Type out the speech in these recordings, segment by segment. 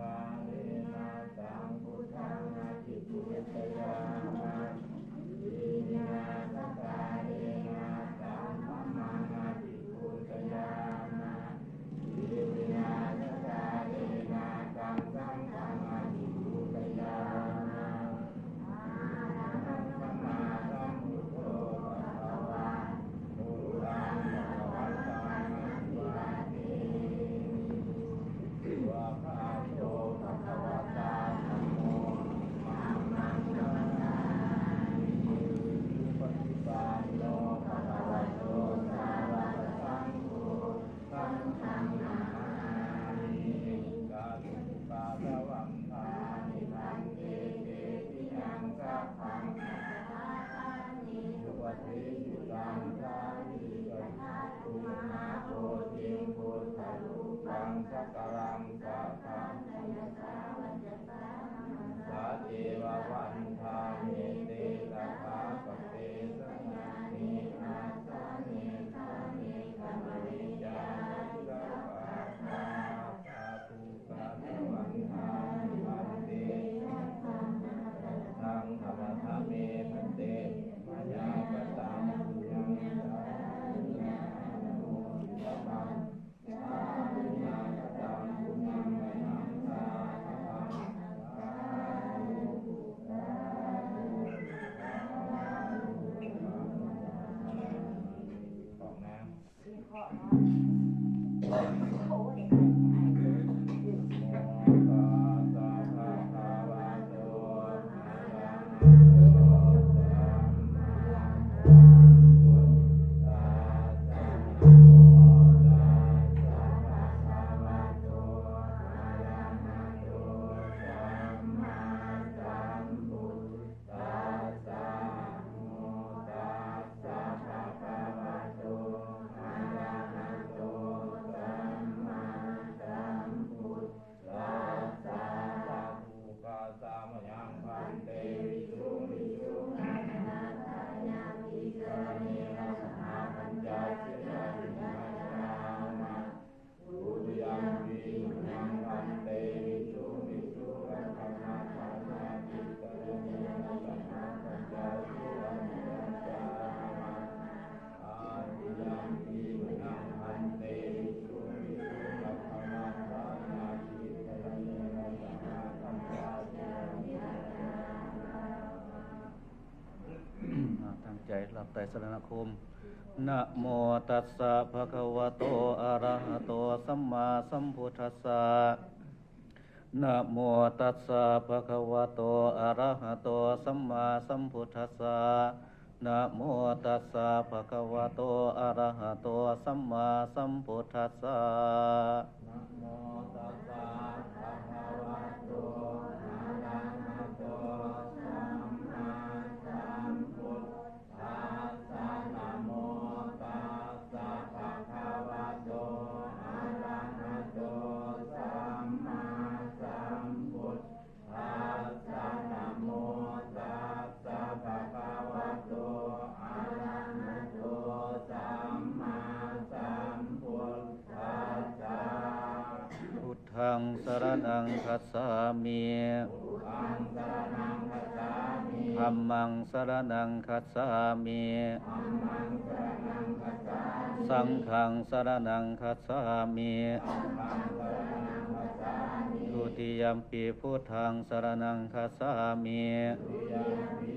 ปาเนนาตังพุทธังอาทิปุตยามา ตรสรณคมนะโมตัสสะภะคะวะโตอะระหะโตสัมมาสัมพุทธัสสะนะโมตัสสะภะคะวะโตอะระหะโตสัมมาสัมพุทธัสสะนะโมตัสสะภะคะวะโตอะระหะโตสัมมาสัมพุทธัสสะนะโมตัสสะภะคะวะโตอะระหะโต สรณังคัสสามิอังสรนังคัจฉามิธัมมังสรณังคัสสามิสรนังคัจฉามิสังฆังสรณังคัสสามิธัมมังสรนังคัจฉามิทุติยมปีพุทธังสรณังคัสสามิทุติยมปี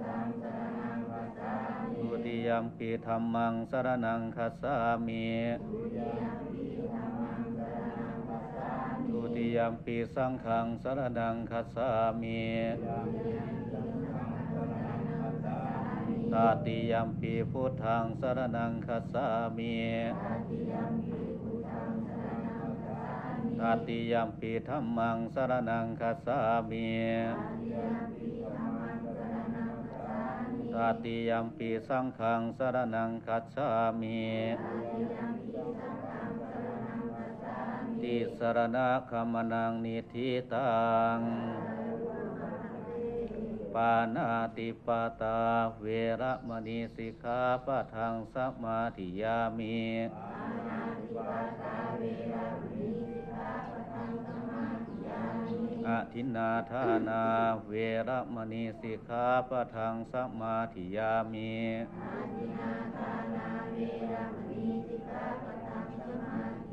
ธังสรนังคัจฉามิทุติยัมปีธัมมังสรณังคัสสามิ ติยัมปีสังฆังสรณังคัสสามิยัมปิสังฆังสรนังคัจฉามิตาติยัมปีพุทธังสรณังคัสสามิตัติยัมปิพุทธังสรนังคัจฉามิ ตติยัมปีธัมมังสรณังคัสสามิตติยัมปีสังฆังสรณังคัจฉามิติสรณะขมนังนิธิตังปานาติปาตาเวระมณีสิกขาปะทังสมาธิยามิปานาติปาตาเวระมณีสิกขาปะทังสมา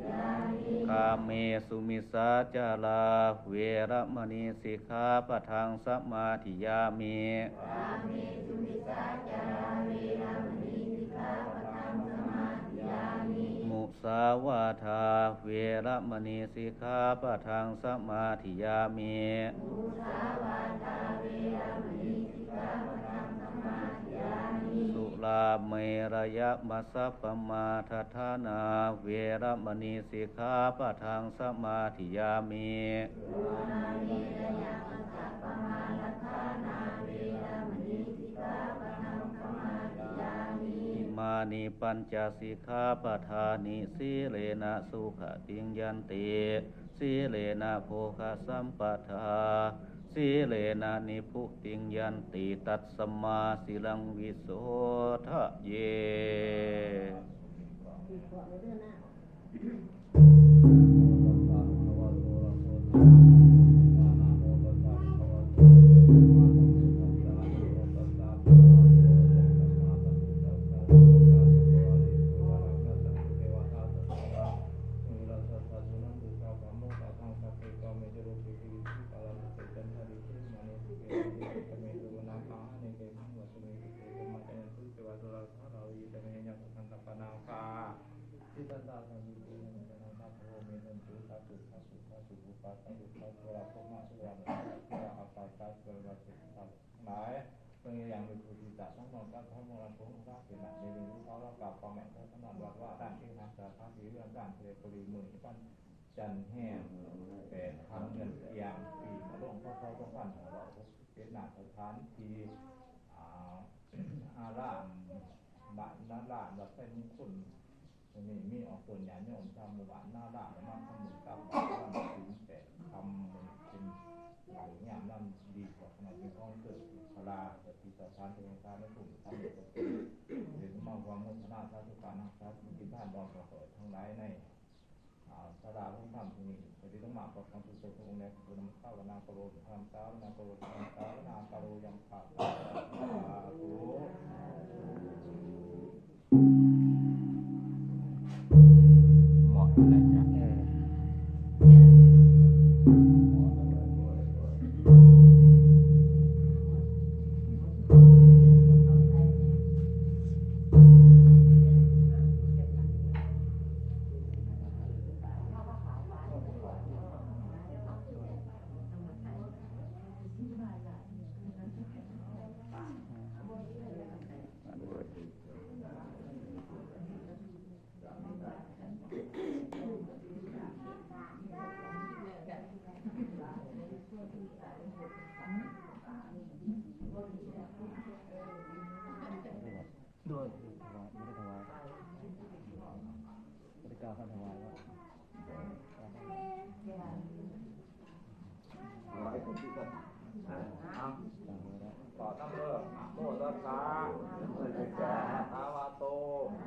ธิยาทินนาทานาเวระมณีสิกขาปะทังสมาธิยามิกาเมสุมิสาจาราเวระมณีสิกขาปะทังสมาธิยามิมุสาวาทา เวระมณีสิกขาปะทังสมาธิยามิสุราเเมระยะมัสสะปมาทฐานา เวรมณีสิกขาปะทังสมาธิยามิอิมานิปัญจสิกขาปทานิสีเลนะสุขติงยันติสีเลนะโภคสัมปทา สีเลนะนิพุติงยันติตัสสมมาสิลังวิโสทะเยทิ หมายเมื่ออย่างมีผู้ที่จะต้องมองกันทั้งมรณะของพระเป็นหลักในเรื่องเขาเรากล่าวความแม่พระสนานว่าว่าด้านที่นักสาพระวิเรื่องด้านเทปรีมือปั้นจันแห้งแปดพันเงินเอียงปีมาลงพ่อพ่อต้องปั้นของเราเป็นหนักสถานที่อารามบ้านด้านล่างเราเป็นคุณวันนี้มีออกส่วนใหญ่โยมทำหมู่บ้านหน้าด่านและมาทำหมู่กับบ้าน นาสาธุการนะครับมีท่านบองประกอบทั้งหลายในสราผู้ทำที่นี่ปฏิที่ต้องมาประคองสุสุของค์ในคุณข้าวนาโกรธรรมสาวนาโกรธรรมสาวนาโกโรยังขาดสาธุ อ่าต่างเลยแล้วต่อตั้งเริ่มนะโมตัสสะภะคะวะโต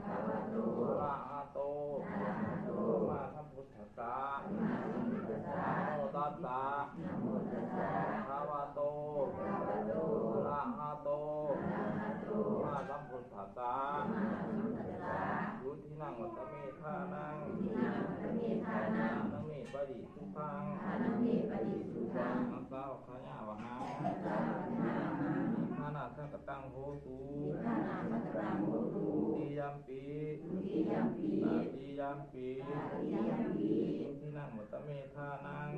อะระหะโตสัมมาสัมพุทธัสสะนะโมตัสสะภะคะวะโตอะระหะโตสัมมาสัมพุทธัสสะยุทธินังวัตเมธานังนังเมปะดิ สุขังนัสสาวขยาวหังนานาสังกตังโหตุติยัมปีตาติยัมปีสุทินังมัตตเมธานัง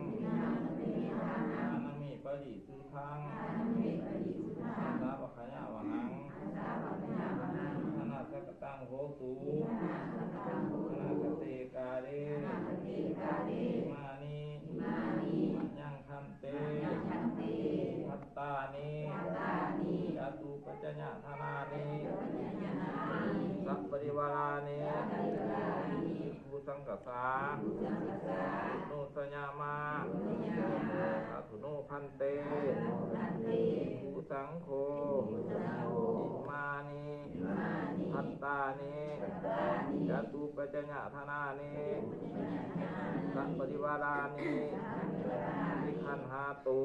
นานามิปะดิสุทังสาปะขยาวหังนานาสังกตังโหตุนา สังกสาโนสญามาสัตุโนพันเตภูสังโฆอิมานิพัตตานิจตุปัจญาธนานิสัพปริวารานิ สิกขันหาตุ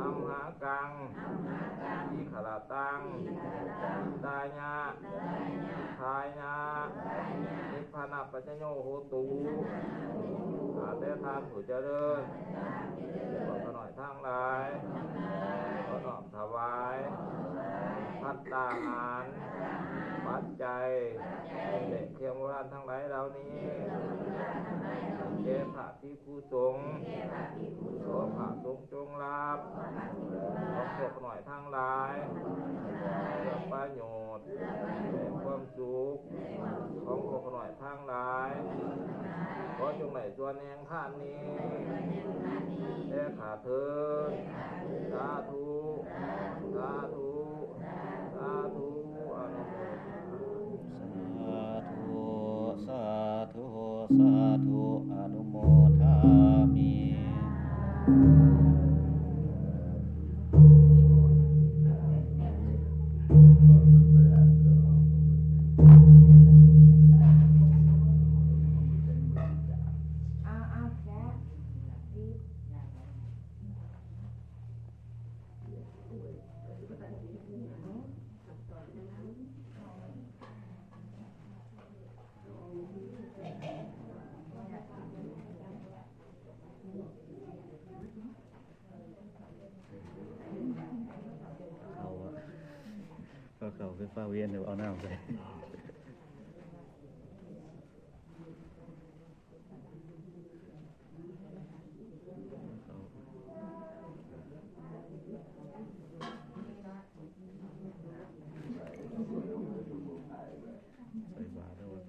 อัมหากังอิขลาตังตายะทายะนิพพานัปัจจโยโหตุอาเตทานผู้เจริญขอขน่อยทั้งหลายขอน้อมถวายพัตตาหาร ปัจจัยเด็กเทียมโบราณทั้งหลายเหล่านี้เจพระที่ผู้ สงฆ์ขอพระสงฆ์จงรับขอพวกหน่อยทั้งหลายเพื่อประโยชน์และความสุขของพวกหน่อยทั้งหลายขอจงไหนส่วนแห่งท่านนี้ได้ขาเถิดสาธุ ก็เขาเป็นฟ้าเวียนเดี๋ยวเอาน้ำใส่ใส่บาตรแล้ววะ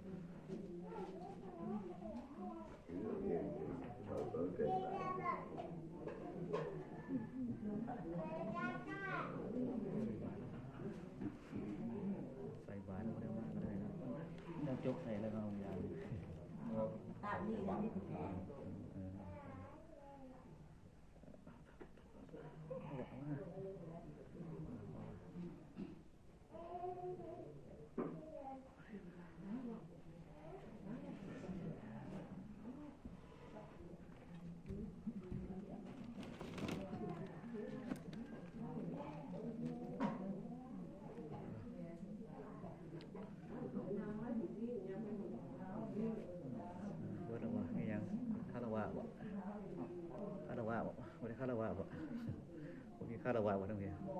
ใส่บาตรก็ได้ว่าก็ได้นะ แล้วจกใส่แล้วก็เอายางตามนี้นะนี่ เออเบิดแล้ววะไงยังคาราวะบ่คาราวะบ่บ่ได้คาราวะบ่ บ่มีคาร